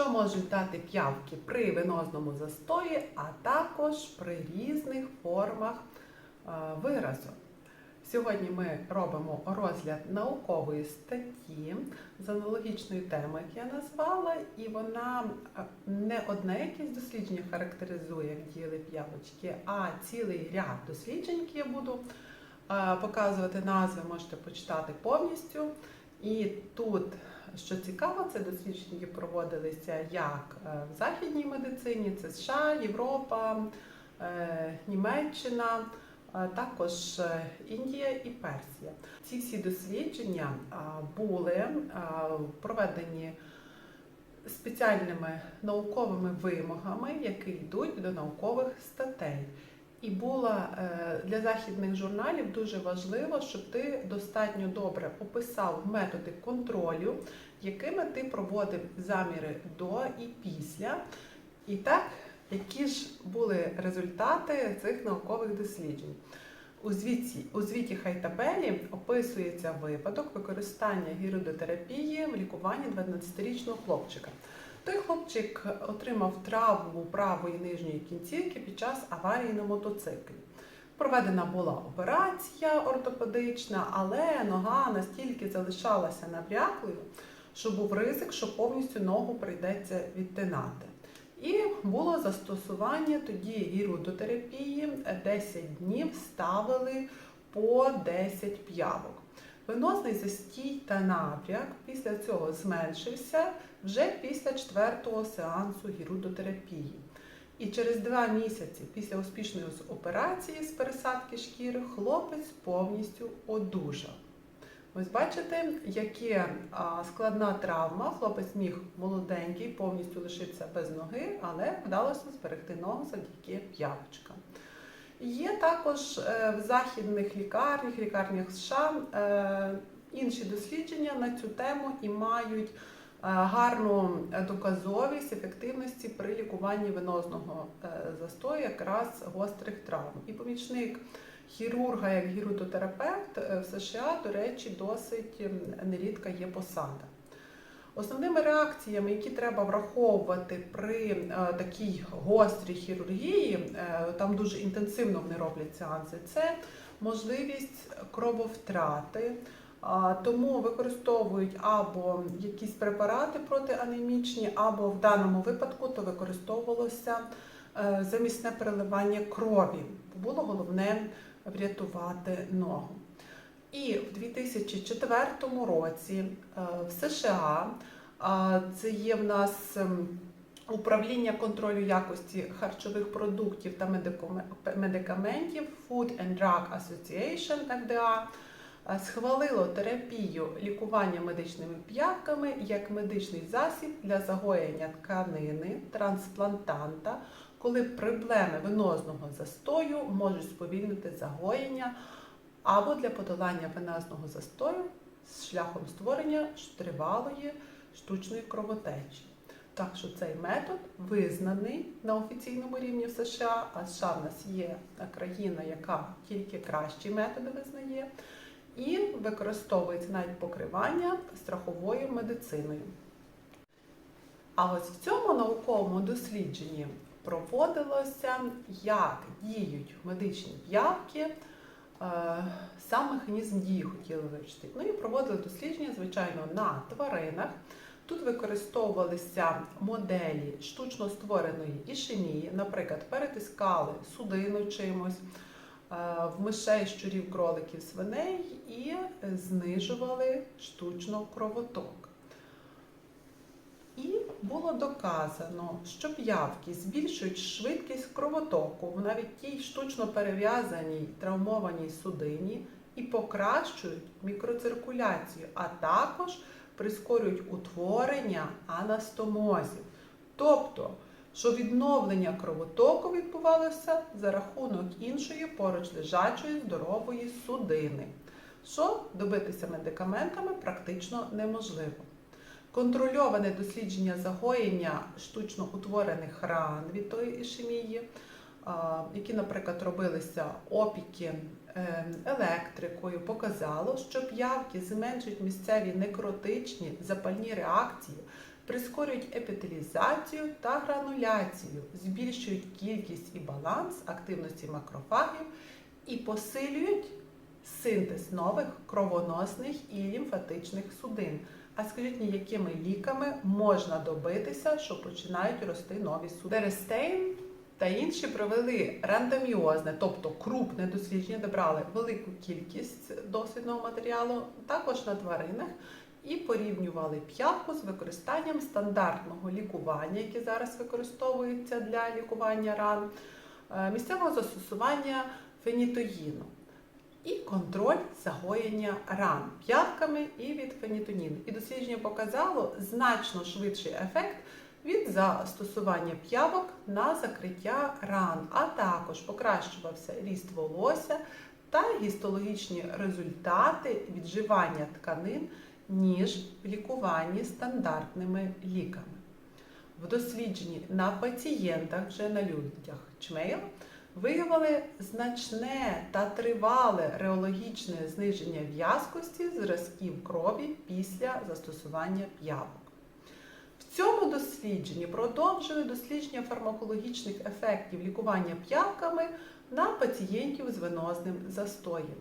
що можуть дати п'явки при венозному застої, а також при різних формах е, виразу. Сьогодні ми робимо розгляд наукової статті з аналогічної теми, як я назвала, і вона е, не одне якесь дослідження характеризує, як діяли п'явочки, а цілий ряд досліджень, які я буду е, показувати назви, можете почитати повністю. І тут, що цікаво, це дослідження проводилися як е, в західній медицині, це США, Європа, е, Німеччина, також е, Індія і Персія. Ці всі дослідження були проведені спеціальними науковими вимогами, які йдуть до наукових статей. І було е, для західних журналів дуже важливо, щоб ти достатньо добре описав методи контролю, якими ти проводив заміри до і після. І так, які ж були результати цих наукових досліджень? У звіті, у звіті Хайтабелі описується випадок використання гірудотерапії в лікуванні 12-річного хлопчика. Той хлопчик отримав травму правої нижньої кінцівки під час аварії на мотоциклі. Проведена була операція ортопедична, але нога настільки залишалася набряклою, що був ризик, що повністю ногу прийдеться відтинати. І було застосування тоді гірудотерапії 10 днів ставили по 10 п'явок. Венозний застій та набряк після цього зменшився вже після четвертого сеансу гірудотерапії. І через два місяці після успішної операції з пересадки шкіри хлопець повністю одужав. Ось бачите, яка складна травма. Хлопець міг молоденький, повністю лишитися без ноги, але вдалося зберегти ногу завдяки п'явочкам. Є також е, в західних лікарнях, лікарнях США е, інші дослідження на цю тему і мають е, гарну доказовість ефективності при лікуванні венозного застою, якраз гострих травм. І помічник хірурга як гірудотерапевт в США, до речі, досить нерідка є посада. Основними реакціями, які треба враховувати при е, такій гострій хірургії, е, там дуже інтенсивно вони роблять сеанси, це можливість крововтрати. Тому використовують або якісь препарати протианемічні, або в даному випадку то використовувалося е, замісне переливання крові. Було головне врятувати ногу. І в 2004 році в США це є в нас ем, управління контролю якості харчових продуктів та медикаментів Food and Drug Association FDA схвалило терапію лікування медичними п'явками як медичний засіб для загоєння тканини трансплантанта, коли проблеми венозного застою можуть сповільнити загоєння або для подолання венозного застою з шляхом створення тривалої штучної кровотечі. Так що цей метод визнаний на офіційному рівні в США, а США в нас є країна, яка тільки кращі методи визнає, і використовується навіть покривання страховою медициною. А ось в цьому науковому дослідженні проводилося, як діють медичні п'явки. Сам механізм дії хотіли вивчити. Ну і проводили дослідження, звичайно, на тваринах. Тут використовувалися моделі штучно створеної ішемії, наприклад, перетискали судину чимось, в мишей, щурів, кроликів, свиней і знижували штучно кровоток. І було доказано, що п'явки збільшують швидкість кровотоку в навіть тій штучно перев'язаній травмованій судині і покращують мікроциркуляцію, а також прискорюють утворення анастомозів. Тобто, що відновлення кровотоку відбувалося за рахунок іншої поруч лежачої здорової судини, що добитися медикаментами практично неможливо. Контрольоване дослідження загоєння штучно утворених ран від тої ішемії, які, наприклад, робилися опіки ем, електрикою, показало, що п'явки зменшують місцеві некротичні запальні реакції прискорюють епітелізацію та грануляцію, збільшують кількість і баланс активності макрофагів і посилюють синтез нових кровоносних і лімфатичних судин. А скажіть мені, якими ліками можна добитися, що починають рости нові судини? Дерестейн та інші провели рандоміозне, тобто крупне дослідження, де брали велику кількість дослідного матеріалу, також на тваринах, і порівнювали п'явку з використанням стандартного лікування, яке зараз використовується для лікування ран, е, місцевого застосування фенітоїну. Контроль загоєння ран п'явками і від фенітоніну. І дослідження показало значно швидший ефект від застосування п'явок на закриття ран, а також покращувався ріст волосся та гістологічні результати відживання тканин, ніж в лікуванні стандартними ліками. В дослідженні на пацієнтах вже на людях чмейл виявили значне та тривале реологічне зниження в'язкості зразків крові після застосування п'явок. В цьому дослідженні продовжили дослідження фармакологічних ефектів лікування п'явками на пацієнтів з венозним застоєм.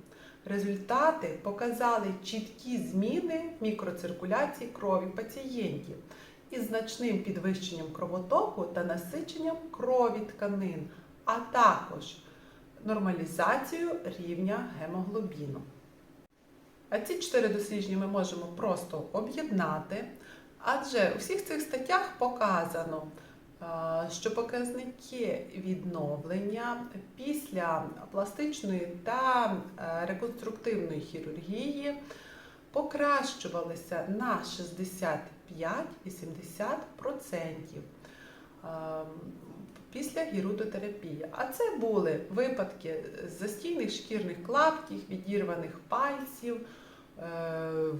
Результати показали чіткі зміни в мікроциркуляції крові пацієнтів із значним підвищенням кровотоку та насиченням крові тканин, а також нормалізацію рівня гемоглобіну. А ці чотири дослідження ми можемо просто об'єднати, адже у всіх цих статтях показано, що показники відновлення після пластичної та реконструктивної хірургії покращувалися на 65-80% після гірудотерапії. А це були випадки застійних шкірних клаптів, відірваних пальців,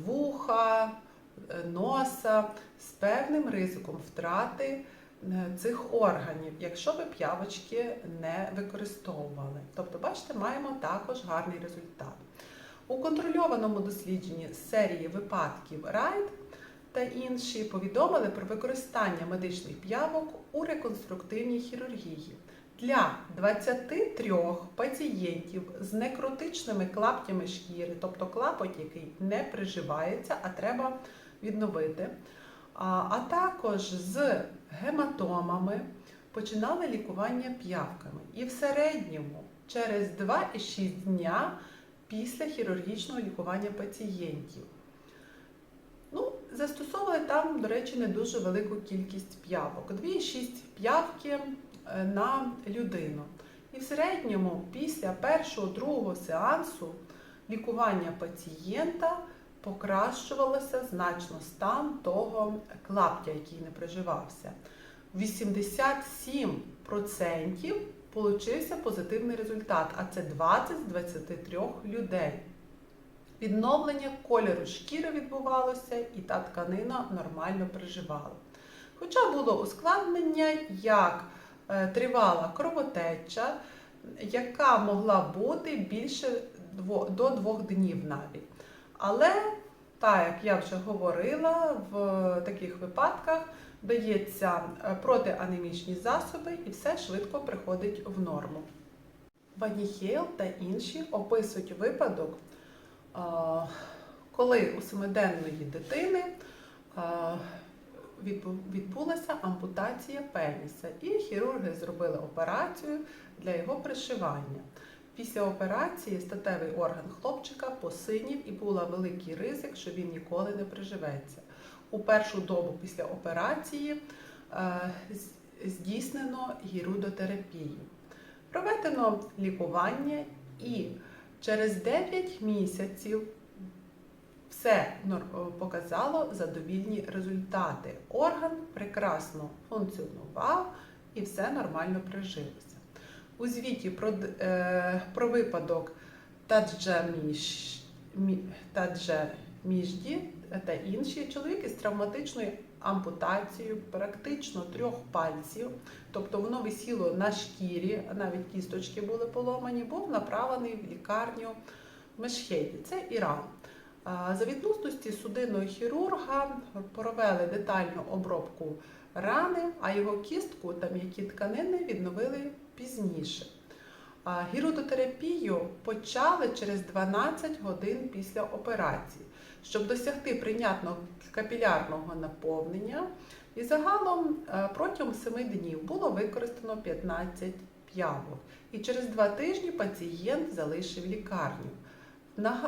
вуха, носа з певним ризиком втрати цих органів, якщо ви п'явочки не використовували. Тобто, бачите, маємо також гарний результат. У контрольованому дослідженні серії випадків Райт та інші повідомили про використання медичних п'явок у реконструктивній хірургії для 23 пацієнтів з некротичними клаптями шкіри, тобто клапоть, який не приживається, а треба відновити, а також з гематомами починали лікування п'явками. І в середньому через 2,6 дня після хірургічного лікування пацієнтів. Ну, Застосовували там, до речі, не дуже велику кількість п'явок. 2,6 п'явки на людину. І в середньому після першого другого сеансу лікування пацієнта покращувалося значно стан того клаптя, який не приживався. 87% получився позитивний результат, а це 20 з 23 людей. Відновлення кольору шкіри відбувалося, і та тканина нормально приживала. Хоча було ускладнення, як е, тривала кровотеча, яка могла бути більше до двох днів навіть. Але, так як я вже говорила, в таких випадках дається е, протианемічні засоби і все швидко приходить в норму. Ваніхейл та інші описують випадок, коли у семиденної дитини відбулася ампутація пеніса, і хірурги зробили операцію для його пришивання. Після операції статевий орган хлопчика посинів і був великий ризик, що він ніколи не приживеться. У першу добу після операції здійснено гірудотерапію. Проведено лікування і через 9 місяців все показало задовільні результати. Орган прекрасно функціонував і все нормально прижилося. У звіті про е, про випадок Таджа-Міжді та інші чоловіки з травматичною ампутацією практично трьох пальців, тобто воно висіло на шкірі, навіть кісточки були поломані, був направлений в лікарню Мешхеді, це Іран. За відсутності судинного хірурга провели детальну обробку рани, а його кістку та м'які тканини відновили пізніше. Гірудотерапію почали через 12 годин після операції, щоб досягти прийнятного капілярного наповнення. І загалом е, протягом 7 днів було використано 15 п'явок. І через 2 тижні пацієнт залишив лікарню.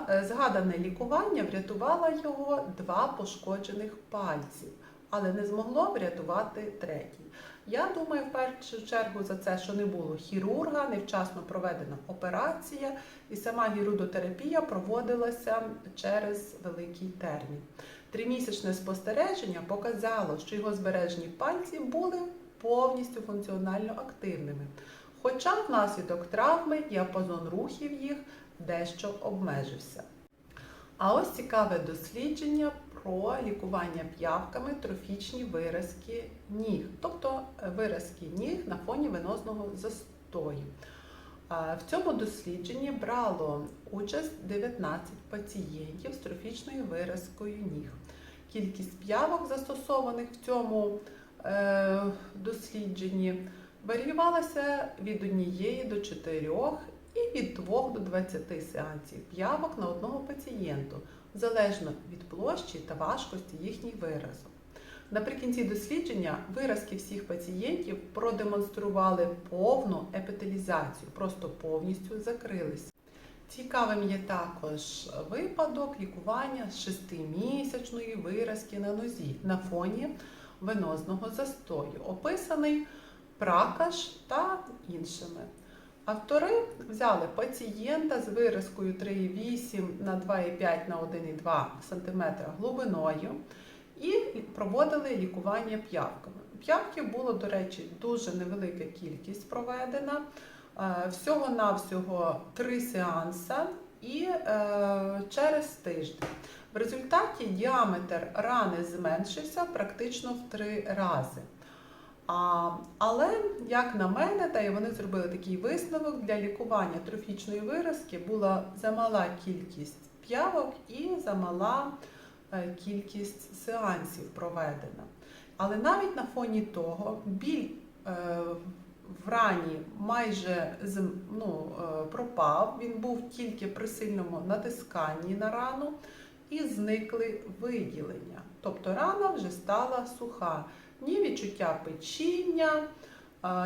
Е, Згадане лікування врятувало його два пошкоджених пальців, але не змогло врятувати третій. Я думаю, в першу чергу за це, що не було хірурга, невчасно проведена операція, і сама гірудотерапія проводилася через великий термін. Тримісячне спостереження показало, що його збережені пальці були повністю функціонально активними. Хоча внаслідок травми діапазон рухів їх дещо обмежився. А ось цікаве дослідження про лікування п'явками трофічні виразки ніг, тобто е, виразки ніг на фоні венозного застою. В цьому дослідженні брало участь 19 пацієнтів з трофічною виразкою ніг. Кількість п'явок, застосованих в цьому е, дослідженні, варіювалася від однієї до чотирьох і від 2 до 20 сеансів п'явок на одного пацієнту, залежно від площі та важкості їхніх виразок. Наприкінці дослідження виразки всіх пацієнтів продемонстрували повну епітелізацію, просто повністю закрилися. Цікавим є також випадок лікування шестимісячної виразки на нозі на фоні венозного застою, описаний Пракаш та іншими. Автори взяли пацієнта з виразкою 3,8 на 2,5 на 1,2 см глибиною і проводили лікування п'явками. П'явків було, до речі, дуже невелика кількість проведена. Е, Всього-навсього три сеанса і е, через тиждень. В результаті діаметр рани зменшився практично в три рази. А, але, як на мене, та й вони зробили такий висновок для лікування трофічної виразки була замала кількість п'явок і замала е, кількість сеансів проведена. Але навіть на фоні того біль е, в рані майже ну, е, пропав, він був тільки при сильному натисканні на рану і зникли виділення. Тобто рана вже стала суха ні відчуття печіння,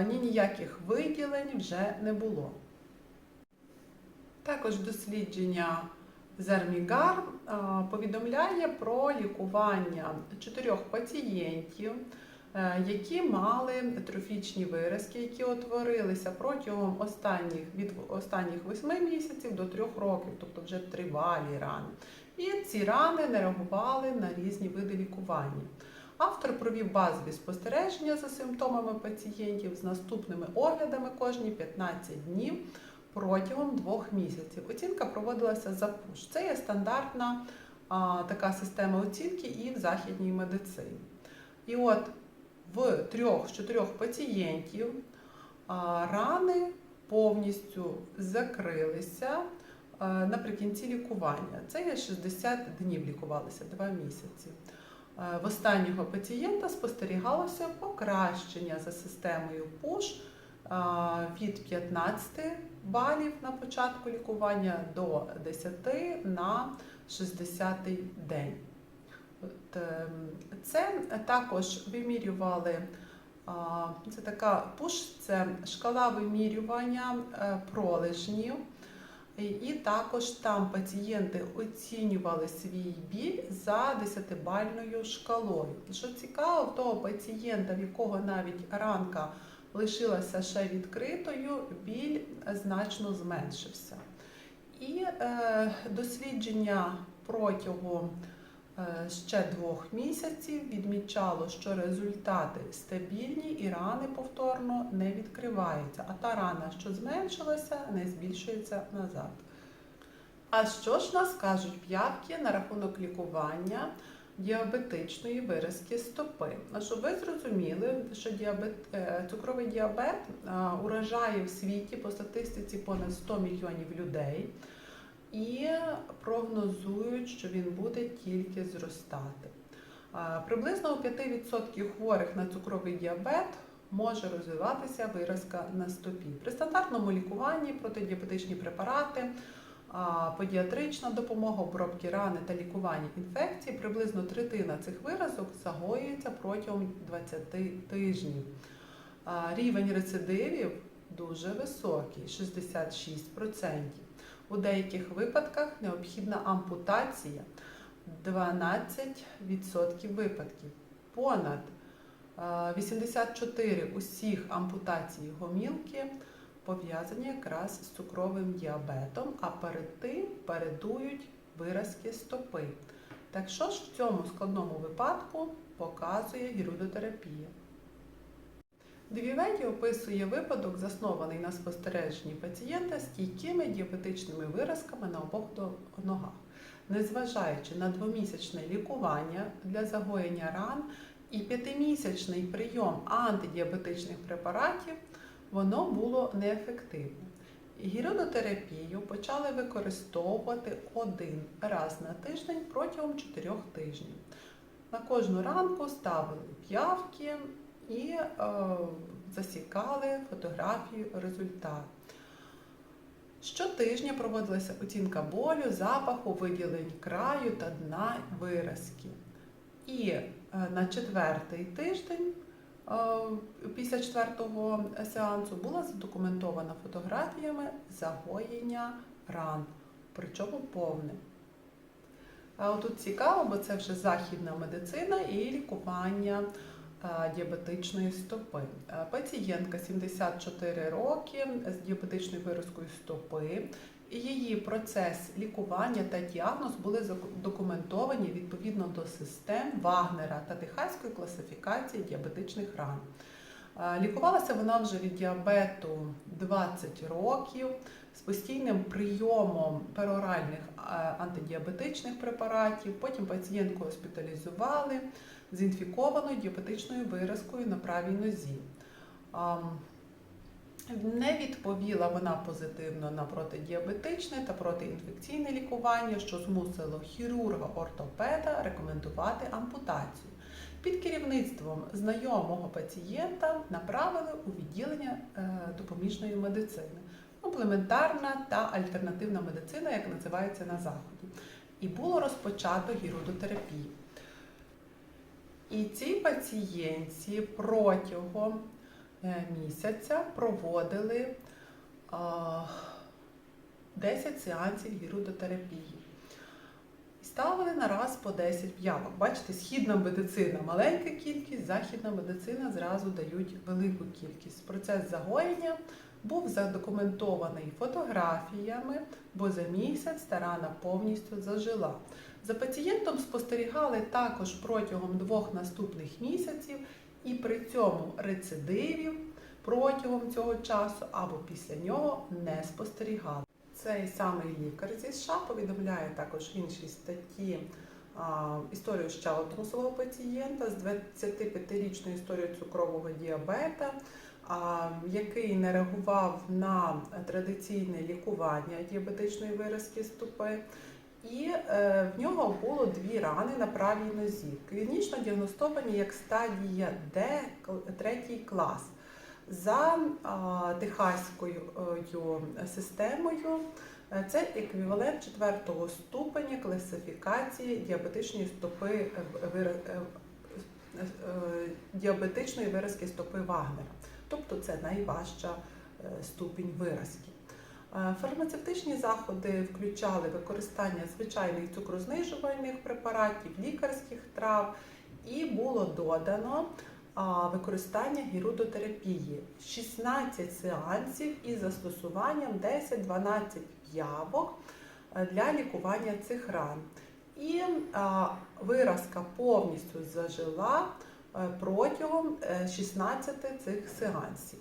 ні ніяких виділень вже не було. Також дослідження Зермігар повідомляє про лікування чотирьох пацієнтів, е, які мали трофічні виразки, які утворилися протягом останніх від останніх 8 місяців до 3 років, тобто вже тривалі рани. І ці рани не реагували на різні види лікування. Автор провів базові спостереження за симптомами пацієнтів з наступними оглядами кожні 15 днів протягом двох місяців. Оцінка проводилася за ПУШ. Це є стандартна а, така система оцінки і в західній медицині. І от в трьох з чотирьох пацієнтів а, рани повністю закрилися наприкінці лікування. Це є 60 днів лікувалися, 2 місяці. Е, В останнього пацієнта спостерігалося покращення за системою ПУШ е, від 15 балів на початку лікування до 10 на 60 день. Ем, Це також вимірювали. Це така ПУШ, це шкала вимірювання е, пролежнів. І- також там пацієнти оцінювали свій біль за 10-бальною шкалою. Що цікаво, в того пацієнта, в якого навіть ранка лишилася ще відкритою, біль значно зменшився. І е, дослідження протягом ще двох місяців відмічало, що результати стабільні і рани повторно не відкриваються, а та рана, що зменшилася, не збільшується назад. А що ж нас кажуть п'явки на рахунок лікування діабетичної виразки стопи? А щоб ви зрозуміли, що діабет, е, цукровий діабет е, уражає в світі по статистиці понад 100 мільйонів людей. І прогнозують, що він буде тільки зростати. Приблизно у 5% хворих на цукровий діабет може розвиватися виразка на стопі. При стандартному лікуванні протидіабетичні препарати, педіатрична допомога, обробки рани та лікування інфекцій приблизно третина цих виразок загоюється протягом 20 тижнів. Рівень рецидивів дуже високий 66%. У деяких випадках необхідна ампутація 12% випадків. Понад е, 84 усіх ампутацій гомілки пов'язані якраз з цукровим діабетом, а перед тим передують виразки стопи. Так що ж в цьому складному випадку показує гірудотерапія? Двіведі описує випадок, заснований на спостереженні пацієнта стійкими діабетичними виразками на обох ногах. Незважаючи на двомісячне лікування для загоєння ран і п'ятимісячний прийом антидіабетичних препаратів, воно було неефективним. Гіродотерапію почали використовувати один раз на тиждень протягом 4 тижнів. На кожну ранку ставили п'явки і е, засікали фотографію результату. Щотижня проводилася оцінка болю, запаху, виділень краю та дна виразки. І е, на четвертий тиждень, е, після четвертого сеансу, була задокументована фотографіями загоєння ран, причому повне. А тут цікаво, бо це вже західна медицина і лікування діабетичної стопи. Е, Пацієнтка 74 роки з діабетичною виразкою стопи. Її процес лікування та діагноз були зак- документовані відповідно до систем Вагнера та Техаської класифікації діабетичних ран. Е, Лікувалася вона вже від діабету 20 років з постійним прийомом пероральних е, антидіабетичних препаратів. Потім пацієнтку госпіталізували з інфікованою діабетичною виразкою на правій нозі. Не відповіла вона позитивно на протидіабетичне та протиінфекційне лікування, що змусило хірурга-ортопеда рекомендувати ампутацію. Під керівництвом знайомого пацієнта направили у відділення е, допоміжної медицини. Комплементарна та альтернативна медицина, як називається на заході. І було розпочато гірудотерапію. І цій пацієнтці протягом е, місяця проводили 10 сеансів гірудотерапії. Ставили на раз по 10 п'явок. Бачите, східна медицина маленька кількість, західна медицина зразу дають велику кількість. Процес загоєння був задокументований фотографіями, бо за місяць та рана повністю зажила. За пацієнтом спостерігали також протягом двох наступних місяців, і при цьому рецидивів протягом цього часу або після нього не спостерігали. Цей самий лікар зі США повідомляє також в іншій статті історію ще одного свого пацієнта з 25-річною історією цукрового діабета, який не реагував на традиційне лікування діабетичної виразки стопи. І е, в нього було дві рани на правій нозі, клінічно діагностовані як стадія Д, третій клас. За техаською е, системою е, це еквівалент четвертого ступеня класифікації діабетичної стопи діабетичної виразки стопи Вагнера. Тобто це найважча е, ступінь виразки. Фармацевтичні заходи включали використання звичайних цукрознижувальних препаратів, лікарських трав, і було додано використання гірудотерапії. 16 сеансів із застосуванням 10-12 п'явок е, для лікування цих ран. І виразка повністю зажила протягом е, 16 цих сеансів.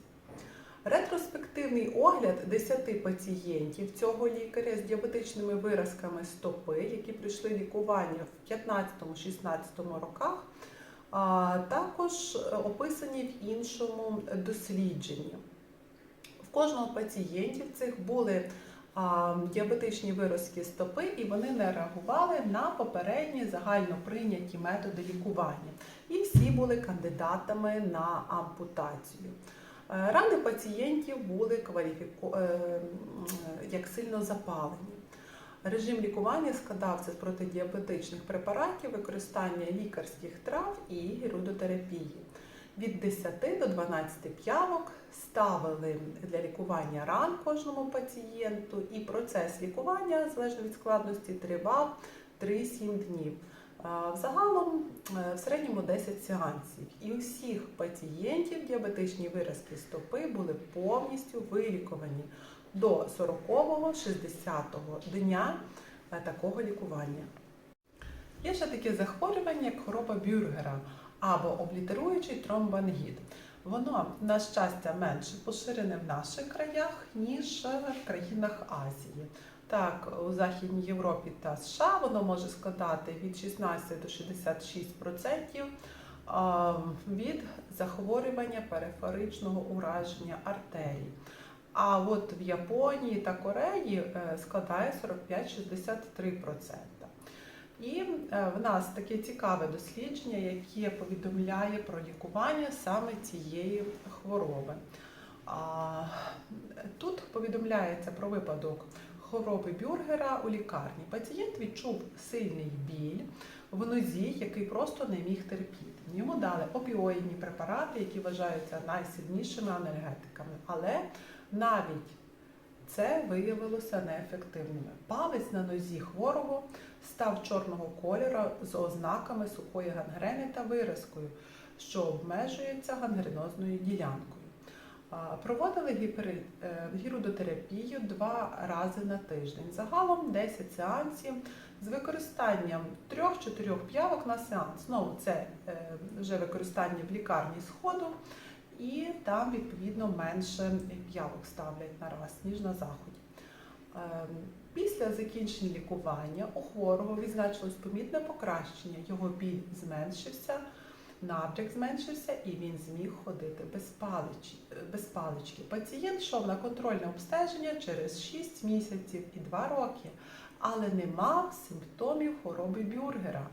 Ретроспективний огляд 10 пацієнтів цього лікаря з діабетичними виразками стопи, які пройшли лікування в 15-16 роках, також е, описані в іншому дослідженні. В кожного пацієнтів цих були діабетичні виразки стопи, і вони не реагували на попередні загально прийняті методи лікування. І всі були кандидатами на ампутацію. Е, Рани пацієнтів були кваліфіку... е, як сильно запалені. Режим лікування складався з протидіабетичних препаратів, використання лікарських трав і гірудотерапії. Від 10 до 12 п'явок ставили для лікування ран кожному пацієнту, і процес лікування, залежно від складності, тривав 3-7 днів. Взагалом е, в середньому 10 сеансів. І у всіх пацієнтів діабетичні виразки стопи були повністю вилікувані до 40-60 дня е, такого лікування. Є ще таке захворювання, як хвороба бюргера або облітеруючий тромбангіт. Воно, на щастя, менше поширене в наших краях, ніж в країнах Азії. Так, у Західній Європі та США воно може складати від 16 до 66% від захворювання периферичного ураження артерій. А от в Японії та Кореї е, складає 45-63%. І е, в нас таке цікаве дослідження, яке повідомляє про лікування саме цієї хвороби. Тут повідомляється про випадок хвороби бюргера у лікарні. Пацієнт відчув сильний біль в нозі, який просто не міг терпіти. Йому дали опіоїдні препарати, які вважаються найсильнішими анальгетиками, але навіть це виявилося неефективними. Палець на нозі хворого став чорного кольору з ознаками сухої гангрени та виразкою, що обмежується гангренозною ділянкою. Проводили е, гірудотерапію два рази на тиждень. Загалом 10 сеансів з використанням 3-4 п'явок на сеанс. Знову це е, вже використання в лікарні сходу, і там відповідно менше п'явок ставлять на раз, ніж на заході. Після закінчення лікування у хворого відзначилось помітне покращення. Його біль зменшився, напряг зменшився і він зміг ходити без, палич, без палички. Пацієнт йшов на контрольне обстеження через 6 місяців і 2 роки, але не мав симптомів хвороби бюргера.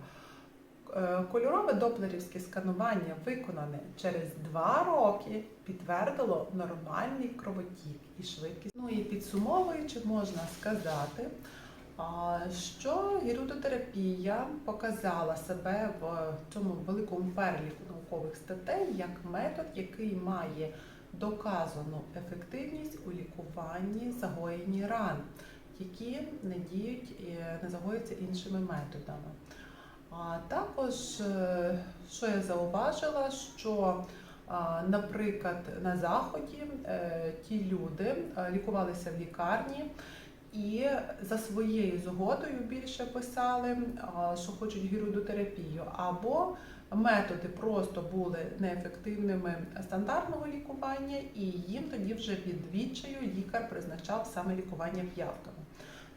Е, Кольорове доплерівське сканування, виконане через 2 роки, підтвердило нормальний кровотік і швидкість. Ну і підсумовуючи, можна сказати, що гірудотерапія показала себе в цьому великому переліку наукових статей як метод, який має доказану ефективність у лікуванні загоєння ран, які не діють не загоюються іншими методами. А також, е, що я зауважила, що, наприклад, на заході е, ті люди е, лікувалися в лікарні і за своєю згодою більше писали, що хочуть гірудотерапію, або методи просто були неефективними стандартного лікування, і їм тоді вже від відчаю лікар призначав саме лікування п'явками.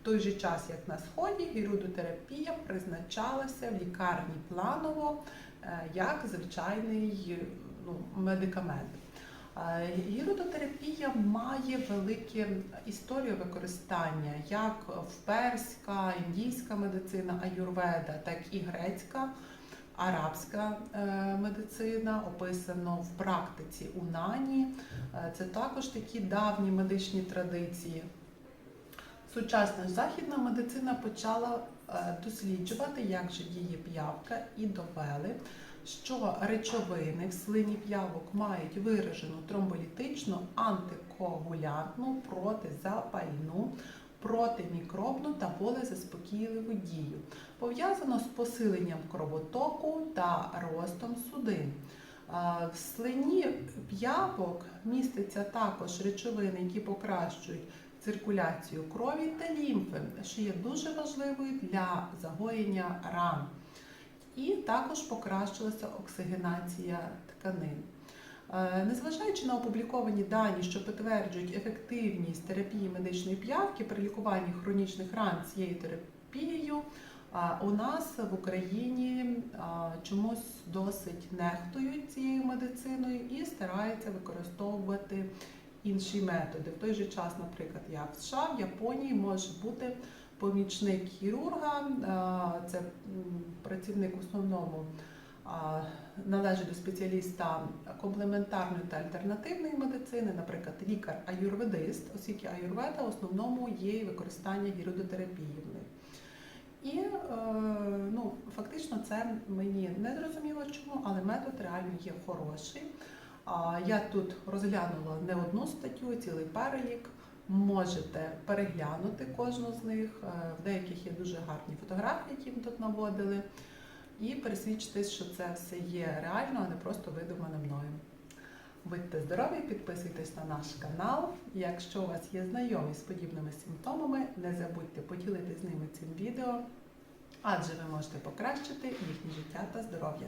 Той же час, як на сході, гірудотерапія призначалася в лікарні планово е, як звичайний ну, медикамент. Е, Гірудотерапія має велику історію використання, як в перська, індійська медицина, аюрведа, так і грецька, арабська е, медицина, описано в практиці Унані. Е, Це також такі давні медичні традиції. Сучасна західна медицина почала е, досліджувати, як же діє п'явка, і довели, що речовини в слині п'явок мають виражену тромболітичну, антикоагулянтну, протизапальну, протимікробну та болезаспокійливу дію. Пов'язано з посиленням кровотоку та ростом судин. В слині п'явок міститься також речовини, які покращують циркуляцію крові та лімфи, що є дуже важливою для загоєння ран. І також покращилася оксигенація тканин. Е, Незважаючи на опубліковані дані, що підтверджують ефективність терапії медичної п'явки при лікуванні хронічних ран цією терапією, у нас в Україні чомусь досить нехтують цією медициною і стараються використовувати інші методи. В той же час, наприклад, як в США, в Японії може бути помічник хірурга, це працівник основному належить до спеціаліста комплементарної та альтернативної медицини, наприклад, лікар-аюрведист, оскільки аюрведа в основному є використання гірудотерапії. І е, ну, фактично це мені не зрозуміло чому, але метод реально є хороший. Я тут розглянула не одну статтю, цілий перелік. Можете переглянути кожну з них. Е, В деяких є дуже гарні фотографії, які ми тут наводили, і пересвідчитись, що це все є реально, а не просто видумане мною. Будьте здорові, підписуйтесь на наш канал. Якщо у вас є знайомі з подібними симптомами, не забудьте поділитися з ними цим відео, адже ви можете покращити їхнє життя та здоров'я.